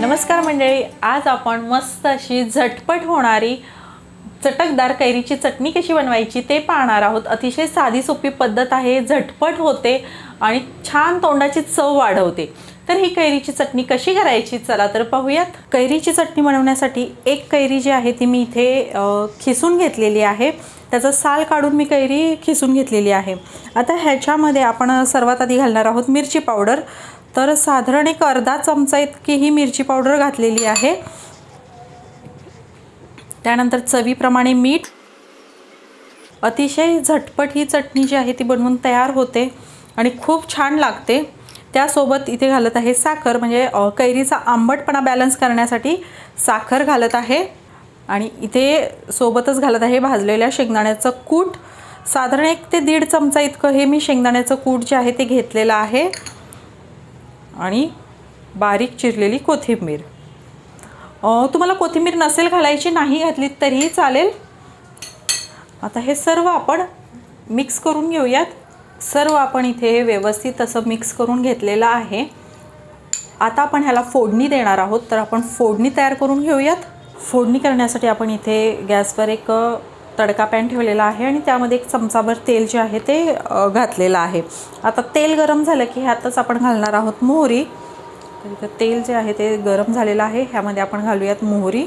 नमस्कार मंडळी आज आपण मस्त अशी झटपट होणारी चटकदार कैरीची चटणी कशी बनवायची ते पाहणार आहोत. अतिशय साधी सोपी पद्धत आहे झटपट होते आणि छान तोंडाची चव वाढवते. तर ही कैरीची चटणी कशी करायची चला तर पाहूयात. कैरीची चटणी बनवण्यासाठी एक कैरी जी आहे ती मी इथे खिसून घेतलेली आहे. त्याचा साल काढून मी कैरी खिसून घेतलेली आहे. आता ह्याच्यामध्ये आपण सर्वात आधी घालणार आहोत मिरची पावडर. तर साधारण एक अर्धा चमचा इतकी ही मिरची पावडर घातलेली आहे. त्यानंतर चवीप्रमाणे मीठ. अतिशय झटपट ही चटणी जी आहे ती बनवून तयार होते आणि खूप छान लागते. त्यासोबत इथे घालत आहे साखर म्हणजे कैरीचा आंबटपणा बॅलन्स करण्यासाठी साखर घालत आहे. आणि इथे सोबतच घालत आहे भाजलेल्या शेंगदाण्याचं कूट. साधारण एक ते दीड चमचा इतकं हे मी शेंगदाण्याचं कूट जे आहे ते घेतलेलं आहे. आणि बारीक चिरलेली कोथिंबीर. तुम्हाला कोथिंबीर नसेल घालायची नाही घातली तरीही चालेल. आता हे सर्व आपण मिक्स करून घेऊयात. सर्व आपण इथे हे व्यवस्थित असं मिक्स करून घेतलेलं आहे. आता आपण ह्याला फोडणी देणार आहोत तर आपण फोडणी तयार करून घेऊयात. फोडणी करण्यासाठी आपण इथे गॅसवर एक तडका पॅन ठेवलेला आहे आणि त्यामध्ये एक चमचाभर तेल जे आहे ते घातलेलं आहे. आता तेल गरम झालं की ह्यातच आपण घालणार आहोत मोहरी. तर इथं तेल जे आहे ते गरम झालेलं आहे. ह्यामध्ये आपण घालूयात मोहरी.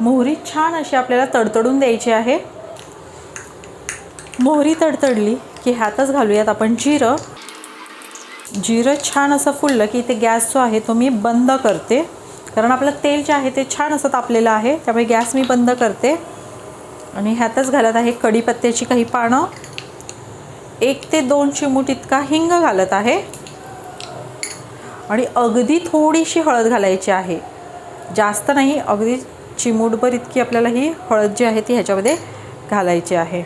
मोहरी छान अशी आपल्याला तडतडून द्यायची आहे. मोहरी तडतडली की ह्यातच घालूयात आपण जिरं. जिरं छान असं फुललं की इथे गॅस जो आहे तो मी बंद करते. कारण आपलं तेल जे आहे ते छान असं तापलेलं आहे. त्यामुळे गॅस मी बंद करते. आणि ह्यातच घालत आहे कढीपत्त्याची काही पानं. एक ते दोन चिमूट इतका हिंग घालत आहे. आणि अगदी थोडीशी हळद घालायची आहे. जास्त नाही अगदी चिमूटभर इतकी आपल्याला ही हळद जी आहे ती ह्याच्यामध्ये घालायची आहे.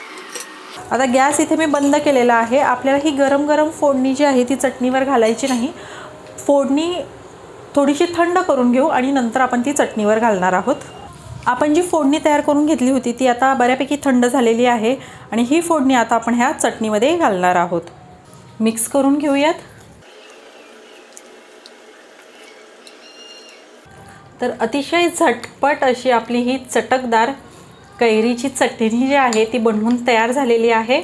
आता गॅस इथे मी बंद केलेला आहे. आपल्याला ही गरम गरम फोडणी जी आहे ती चटणीवर घालायची नाही. फोडणी थोडीशी थंड करून घेऊ आणि नंतर आपण ती चटणीवर घालणार आहोत. आपण जी फोडणी तयार करून घेतली होती ती आता बऱ्यापैकी थंड झालेली आहे आणि ही फोडणी आता आपण ह्या चटणीमध्ये घालणार आहोत. मिक्स करून घेऊयात. तर अतिशय झटपट अशी आपली ही चटकदार कैरीची चटणी जी आहे ती बनवून तयार झालेली आहे.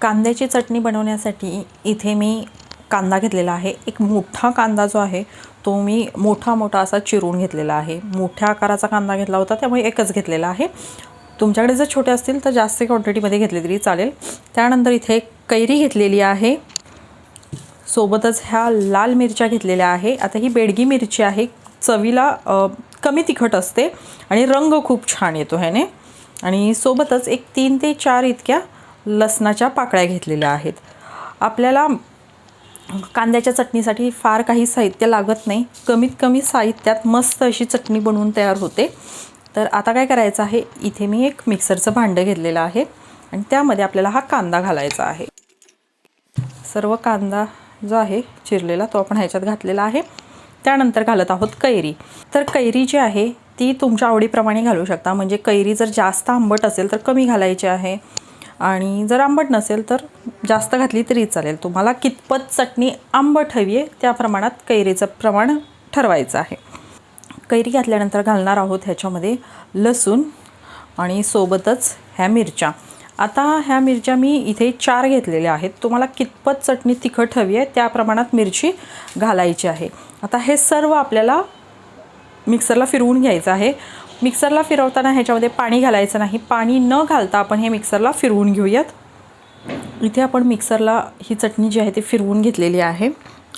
कांद्याची चटणी बनवण्यासाठी इथे मी कांदा घेतलेला आहे. एक मोठा कांदा जो आहे तो मी मोठा मोठा असा चिरून घेतलेला आहे. मोठ्या आकाराचा कांदा घेतला होता त्यामुळे एकच घेतलेला आहे. तुमच्याकडे जर छोटे असतील तर जास्त क्वांटिटीमध्ये घेतले तरी चालेल. त्यानंतर इथे कैरी घेतलेली आहे. सोबतच ह्या लाल मिरच्या घेतलेल्या आहे. आता ही बेडगी मिरची आहे. चवीला कमी तिखट असते आणि रंग खूप छान येतो ह्याने. आणि सोबतच एक तीन ते चार इतक्या लसणाच्या पाकळ्या घेतलेल्या आहेत. आपल्याला कांद्याच्या चटणीसाठी फार काही साहित्य लागत नाही. कमीत कमी साहित्यात मस्त अशी चटणी बनवून तयार होते. तर आता काय करायचं आहे? इथे मी एक मिक्सरचं भांडं घेतलेलं आहे आणि त्यामध्ये आपल्याला हा कांदा घालायचा आहे. सर्व कांदा जो आहे चिरलेला तो आपण ह्याच्यात घातलेला आहे. त्यानंतर घालत आहोत कैरी. तर कैरी जी आहे ती तुमच्या आवडीप्रमाणे घालू शकता. म्हणजे कैरी जर जास्त आंबट असेल तर कमी घालायची आहे. आणि जर आंबट नसेल तर जास्त घातली तरी चालेल. तुम्हाला कितपत चटणी आंबट हवी आहे त्या प्रमाणात कैरीचं प्रमाण ठरवायचं आहे. कैरी घातल्यानंतर घालणार आहोत ह्याच्यामध्ये लसूण आणि सोबतच ह्या मिरच्या. आता ह्या मिरच्या मी इथे चार घेतलेल्या आहेत. तुम्हाला कितपत चटणी तिखट हवी आहे त्या प्रमाणात मिरची घालायची आहे. आता हे सर्व आपल्याला मिक्सरला फिरवून घ्यायचं आहे. मिक्सरला फिरवताना ह्याच्यामध्ये पाणी घालायचं नाही. पाणी न घालता आपण हे मिक्सरला फिरवून घेऊयात. इथे आपण मिक्सरला ही चटणी जी आहे ती फिरवून घेतलेली आहे.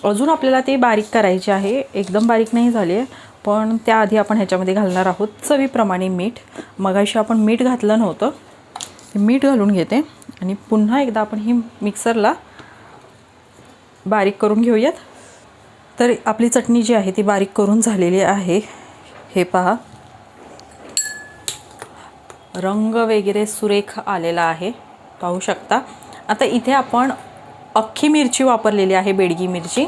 अजून आपल्याला ते बारीक करायची आहे. एकदम बारीक नाही झाली आहे पण त्याआधी आपण ह्याच्यामध्ये घालणार आहोत चवीप्रमाणे मीठ. मगाशी आपण मीठ घातलं नव्हतं. मीठ घालून घेते आणि पुन्हा एकदा आपण ही मिक्सरला बारीक करून घेऊयात. तर आपली चटणी जी आहे ती बारीक करून झालेली आहे. हे पहा. रंग वगैरे सुरेख आलेला आहे. पाहू शकता. आता इथे आपण अख्खी मिरची वापरलेली आहे बेडगी मिरची.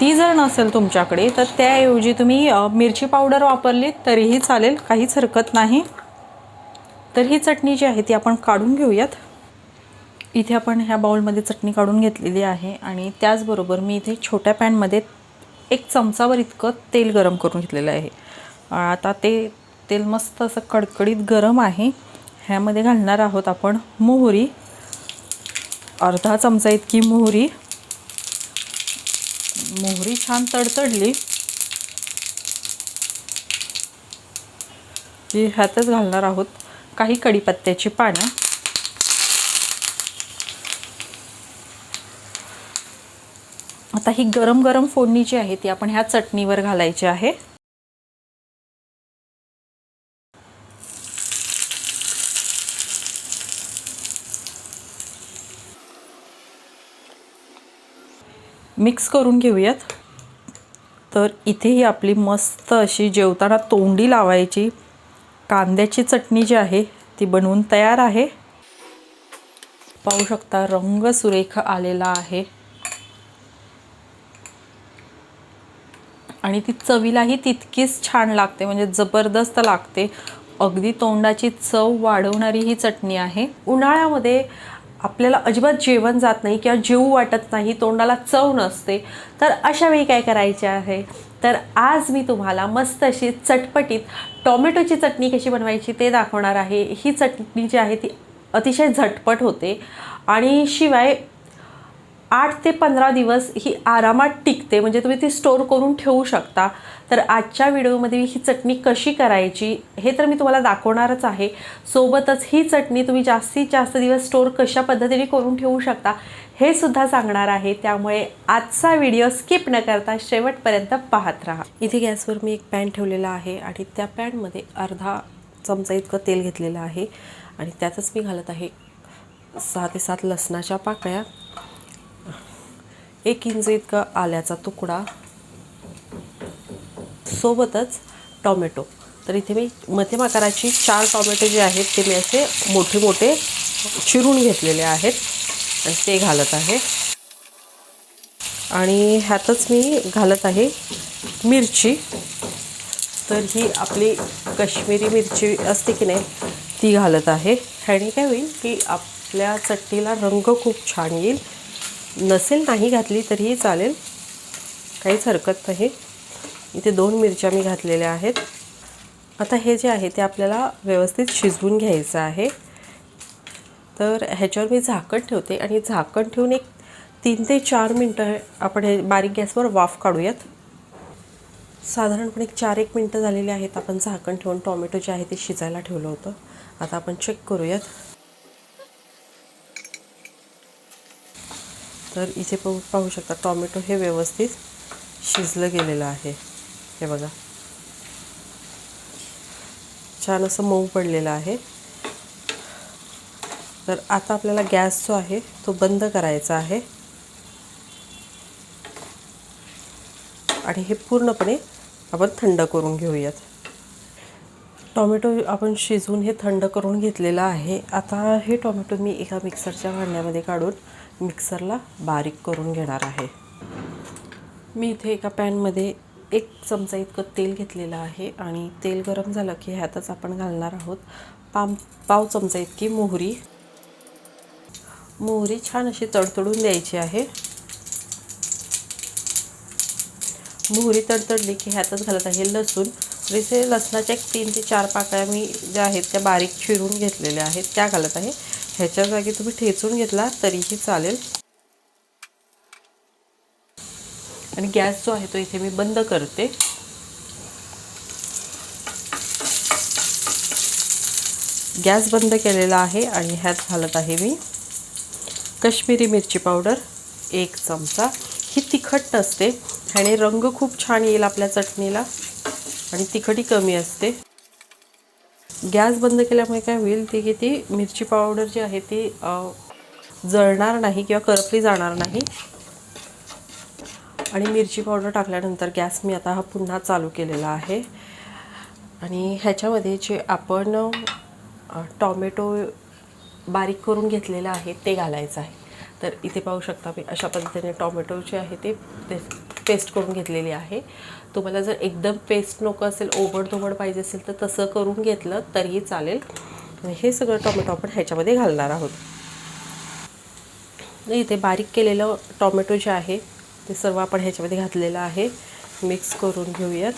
ती जर नसेल तुमच्याकडे तर त्याऐवजी तुम्ही मिरची पावडर वापरली तरीही चालेल काहीच हरकत नाही. तर ही चटणी जी आहे ती आपण काढून घेऊयात. इथे आपण ह्या बाउलमध्ये चटणी काढून घेतलेली आहे आणि त्याचबरोबर मी इथे छोट्या पॅनमध्ये एक चमचावर इतकं तेल गरम करून घेतलेलं आहे. आता ते तेल मस्त असं कडकडीत गरम आहे. ह्यामध्ये घालणार आहोत आपण मोहरी. अर्धा चमचा इतकी मोहरी. मोहरी छान तडतडली. की ह्यातच घालणार आहोत काही कढीपत्त्याची पानं. आता ही गरम गरम फोडणी जी आहे ती आपण ह्या चटणीवर घालायची आहे. मिक्स करून घेऊयात. तर इथे ही आपली मस्त अशी जेवताना तोंडी लावायची. कांद्याची चटणी जी आहे ती बनवून तयार आहे. पाहू शकता रंग सुरेख आलेला आहे. आणि ती चवीलाही तितकीच छान लागते म्हणजे जबरदस्त लागते. अगदी तोंडाची चव वाढवणारी ही चटणी आहे. उन्हाळ्यामध्ये आपल्याला अजिबात जेवण जात नाही किंवा जेवू वाटत नाही तोंडाला चव नसते तर अशा वेळी काय करायचे आहे? तर आज मी तुम्हाला मस्त अशी चटपटीत टॉमॅटोची चटणी कशी बनवायची ते दाखवणार आहे. ही चटणी जी आहे ती अतिशय झटपट होते आणि शिवाय आठ ते पंधरा दिवस ही आरामात टिकते. म्हणजे तुम्ही ती स्टोअर करून ठेवू शकता. तर आजच्या व्हिडिओमध्ये ही चटणी कशी करायची हे तर मी तुम्हाला दाखवणारच आहे. सोबतच ही चटणी तुम्ही जास्तीत जास्त दिवस स्टोअर कशा पद्धतीने करून ठेवू शकता हे सुद्धा सांगणार आहे. त्यामुळे आजचा व्हिडिओ स्किप न करता शेवटपर्यंत पाहत राहा. इथे गॅसवर मी एक पॅन ठेवलेला आहे आणि त्या पॅनमध्ये अर्धा चमचा इतकं तेल घेतलेलं आहे. आणि त्यातच मी घालत आहे सहा ते सात लसणाच्या पाकळ्या. एक इंच इतका आल्याचा तुकडा. सोबतच टॉमॅटो. तर इथे मी मध्यम आकाराची चार टॉमॅटो जे आहेत ते मी असे मोठे मोठे चिरून घेतलेले आहेत. आणि ते घालत आहे. आणि ह्यातच मी घालत आहे मिरची. तर ही आपली कश्मीरी मिरची असते की नाही ती घालत आहे. ह्याने काय होईल की आपल्या चटणीला रंग खूप छान येईल. नसेल नाही घातली तरीही चालेल. काहीच हरकत नाही. इथे दोन मिरच्या मी घातलेल्या आहेत. आता हे जे आहे ते आपल्याला व्यवस्थित शिजवून घ्यायचं आहे. तर ह्याच्यावर मी झाकण ठेवते आणि झाकण ठेवून एक तीन ते चार मिनटं आपण हे बारीक गॅसवर वाफ काढूयात. साधारणपणे एक चार एक मिनटं झालेली आहेत आपण झाकण ठेवून टॉमॅटो जे आहे ते शिजायला ठेवलं होतं. आता आपण चेक करूयात. तर इथे पाहू पाहू शकता टॉमॅटो हे व्यवस्थित शिजलं गेलेलं आहे. हे बघा. छान असं मऊ पडलेलं आहे. तर आता आपल्याला गॅस जो आहे तो बंद करायचा आहे. आणि हे पूर्णपणे आपण थंड करून घेऊयात. टॉमॅटो आपण शिजवून हे थंड करून घेतलेलं आहे. आता हे टॉमॅटो मी एका मिक्सरच्या भांड्यामध्ये काढून मिक्सरला बारीक करून घेणार आहे. मी इथे एका पॅनमध्ये एक चमचा इतकं तेल घेतलेलं आहे आणि तेल गरम झालं की ह्यातच आपण घालणार आहोत पाम पाव चमचा इतकी मोहरी. मोहरी छान अशी तडतडून द्यायची आहे. मोहरी तडतडली की ह्यातच घालत आहे लसूण. जसे लसणाच्या एक तीन ते चार पाकळ्या मी ज्या आहेत त्या बारीक चिरून घेतलेल्या आहेत त्या घालत आहे. ह्याच्या जागी तुम्ही ठेचून घेतला तरीही चालेल. आणि गॅस जो आहे तो इथे मी बंद करते. गॅस बंद केलेला आहे आणि ह्यात घालत आहे मी कश्मीरी मिरची पावडर एक चमचा. ही तिखट नसते. ह्याने रंग खूप छान येईल आपल्या चटणीला. आणि तिखटही कमी असते. गॅस बंद केल्यामुळे काय होईल ती की ती मिरची पावडर जी आहे ती जळणार नाही किंवा करपली जाणार नाही. आणि मिरची पावडर टाकल्यानंतर गॅस मी आता हा पुन्हा चालू केलेला आहे. आणि ह्याच्यामध्ये जे आपण टॉमॅटो बारीक करून घेतलेलं आहे ते घालायचं आहे. तर इथे पाहू शकता मी अशा पद्धतीने टॉमॅटो जे आहे ते पेस्ट करून घेतलेली आहे. तुम्हाला जर एकदम पेस्ट नको असेल ओबडधोबड पाहिजे असेल तर तसं करून घेतलं तरीही चालेल. हे सगळं टोमॅटो आपण ह्याच्यामध्ये घालणार आहोत. इथे बारीक केलेलं टोमॅटो जे आहे ते सर्व आपण ह्याच्यामध्ये घातलेलं आहे. मिक्स करून घेऊयात.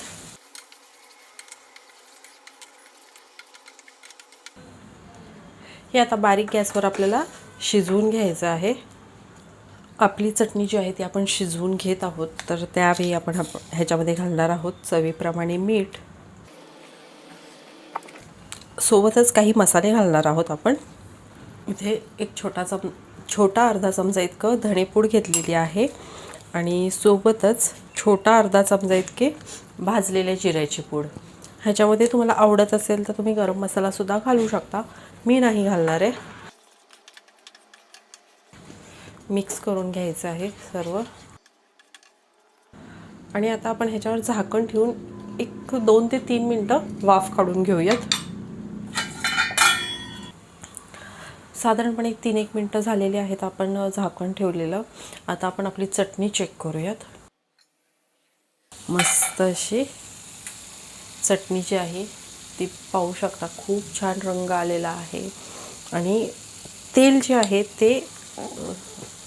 हे आता बारीक गॅसवर आपल्याला शिजवून घ्यायचं आहे. आपली चटणी जी आहे ती आपण शिजवून घेत आहोत तर त्यावेळी आपण आप- ह्याच्यामध्ये घालणार आहोत चवीप्रमाणे मीठ. सोबतच काही मसाले घालणार आहोत आपण. इथे एक छोटा चम छोटा अर्धा चमचा इतकं धणेपूड घेतलेली आहे आणि सोबतच छोटा अर्धा चमचा इतके भाजलेल्या जिऱ्याची पूड. ह्याच्यामध्ये तुम्हाला आवडत असेल तर तुम्ही गरम मसालासुद्धा घालू शकता. मी नाही घालणार आहे. मिक्स करून घ्यायचं आहे सर्व. आणि आता आपण ह्याच्यावर झाकण ठेवून एक दोन ते तीन मिनटं वाफ काढून घेऊयात. साधारणपणे एक तीन एक मिनटं झालेली आहेत आपण झाकण ठेवलेलं. आता आपण आपली चटणी चेक करूयात. मस्त अशी चटणी जी आहे ती पाहू शकता खूप छान रंग आलेला आहे. आणि तेल जे आहे ते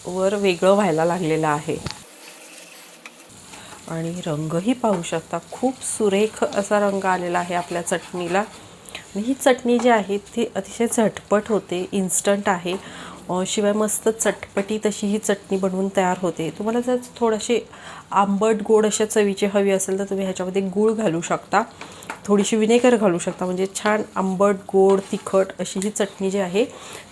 वर वेगळं व्हायला लागलेलं आहे. आणि रंगही पाहू शकता खूप सुरेख असा रंग आलेला आहे आपल्या चटणीला. आणि ही चटणी जी आहे ती अतिशय झटपट होते इन्स्टंट आहे. शिवाय मस्त चटपटी तशी ही चटणी बनवून तयार होते. तुम्हाला जर थोडेसे आंबट गोड अशा चवीची हवी असेल तर तुम्ही ह्याच्यामध्ये गूळ घालू शकता. थोडीशी विनेगर घालू शकता म्हणजे छान आंबट गोड तिखट अशी ही चटणी जी आहे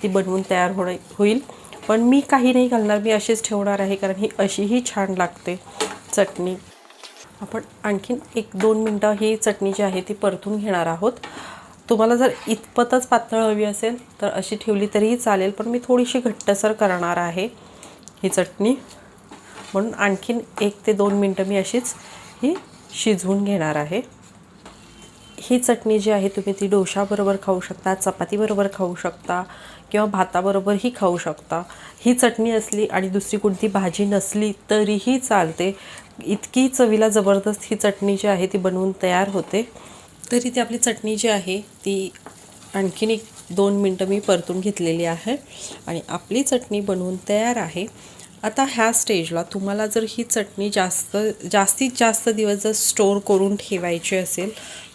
ती बनवून तयार होणे होईल. पण मी काही नाही घालणार मी अशीच ठेवणार आहे कारण ही अशीही छान लागते चटणी. आपण आणखीन एक दोन मिनटं ही चटणी जी आहे ती परतून घेणार आहोत. तुम्हाला जर इतपतच पातळ हवी असेल तर अशी ठेवली तरीही चालेल पण मी थोडीशी घट्टसर करणार आहे ही चटणी. म्हणून आणखीन एक ते दोन मिनटं मी अशीच ही शिजवून घेणार आहे. ही चटणी जी आहे तुम्ही ती डोशाबरोबर खाऊ शकता चपातीबरोबर खाऊ शकता किंवा भाताबरोबरही खाऊ शकता. ही चटणी असली आणि दुसरी कोणती भाजी नसली तरीही चालते. इतकी चवीला जबरदस्त ही चटणी जी आहे ती बनवून तयार होते. तरी ती आपली चटणी जी आहे ती आणखीन एक दोन मिनटं मी परतून घेतलेली आहे आणि आपली चटणी बनवून तयार आहे. आता ह्या स्टेजला तुम्हाला जर ही चटणी जास्त जास्तीत जास्त दिवस जर स्टोअर करून ठेवायची असेल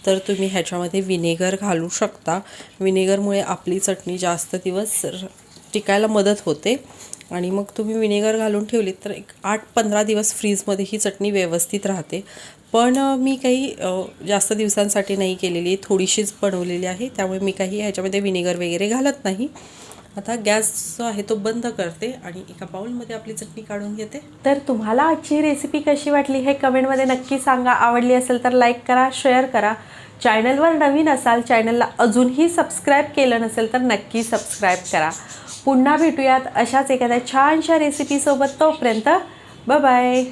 तर तुम्ही ह्याच्यामध्ये विनेगर घालू शकता. विनेगरमुळे आपली चटणी जास्त दिवस टिकायला मदत होते. आणि मग तुम्ही विनेगर घालून ठेवलीत तर एक आठ पंधरा दिवस फ्रीजमध्ये ही चटणी व्यवस्थित राहते. पण मी काही जास्त दिवसांसाठी नाही केलेली. थोडीशीच बनवलेली आहे. त्यामुळे मी काही ह्याच्यामध्ये विनेगर वगैरे घालत नाही. आता गॅस जो आहे तो बंद करते आणि एका बाउलमध्ये आपली चटणी काढून घेते. तर तुम्हाला आजची रेसिपी कशी वाटली हे कमेंटमध्ये नक्की सांगा. आवडली असेल तर लाईक करा शेअर करा. चॅनलवर नवीन असाल चॅनलला अजूनही सबस्क्राईब केलं नसेल तर नक्की सबस्क्राईब करा. पुन्हा भेटूयात अशाच एखाद्या छानशा रेसिपीसोबत तोपर्यंत बाय